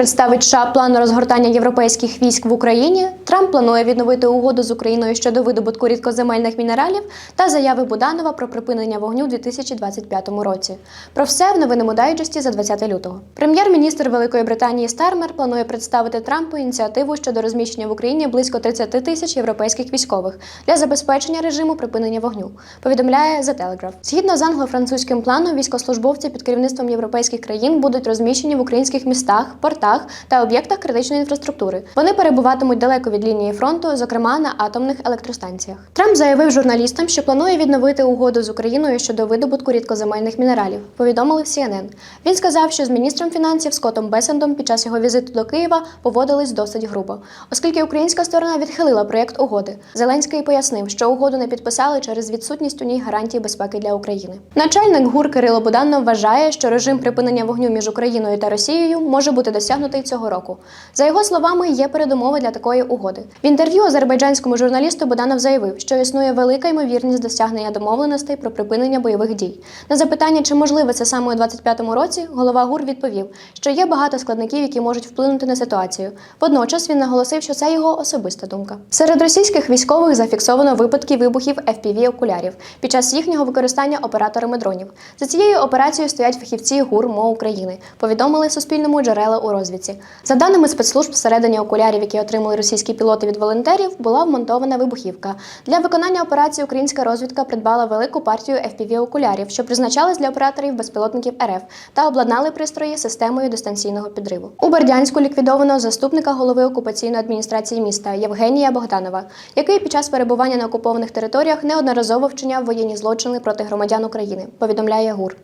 представить США план розгортання європейських військ в Україні. Трамп планує відновити угоду з Україною щодо видобутку рідкоземельних мінералів та заяви Буданова про припинення вогню у 2025 році. Про все в новинному дайджесті за 20 лютого. Прем'єр-міністр Великої Британії Стармер планує представити Трампу ініціативу щодо розміщення в Україні близько 30 тисяч європейських військових для забезпечення режиму припинення вогню. Повідомляє The Telegraph. Згідно з англо-французьким планом, військовослужбовці під керівництвом європейських країн будуть розміщені в українських містах, портах та об'єктах критичної інфраструктури. Вони перебуватимуть далеко від лінії фронту, зокрема на атомних електростанціях. Трамп заявив журналістам, що планує відновити угоду з Україною щодо видобутку рідкоземельних мінералів. Повідомили в CNN. Він сказав, що з міністром фінансів Скоттом Бесендом під час його візиту до Києва поводились досить грубо, оскільки українська сторона відхилила проєкт угоди. Зеленський пояснив, що угоду не підписали через відсутність у ній гарантій безпеки для України. Начальник ГУР Кирило Буданов вважає, що режим припинення вогню між Україною та Росією може бути досягнутий цього року. За його словами, є передумови для такої угоди. В інтерв'ю азербайджанському журналісту Буданов заявив, що існує велика ймовірність досягнення домовленостей про припинення бойових дій. На запитання, чи можливе це саме у 25-му році, голова ГУР відповів, що є багато складників, які можуть вплинути на ситуацію. Водночас він наголосив, що це його особиста думка. Серед російських військових зафіксовано випадки вибухів fpv окулярів під час їхнього використання операторами дронів. За цією операцією стоять фахівці ГУР МО України. Повідомили Суспільному джерела у розвідці. За даними спецслужб, всередині окулярів, які отримали російські пілоти від волонтерів, була вмонтована вибухівка. Для виконання операції українська розвідка придбала велику партію fpv окулярів, що призначались для операторів безпілотників РФ, та обладнали пристрої системою дистанційного підриву. У Бердянську ліквідовано заступника голови окупаційної адміністрації міста Євгенія Богданова, який під час перебування на окупованих територіях неодноразово вчиняв воєнні злочини проти громадян України. Повідомляє ГУР.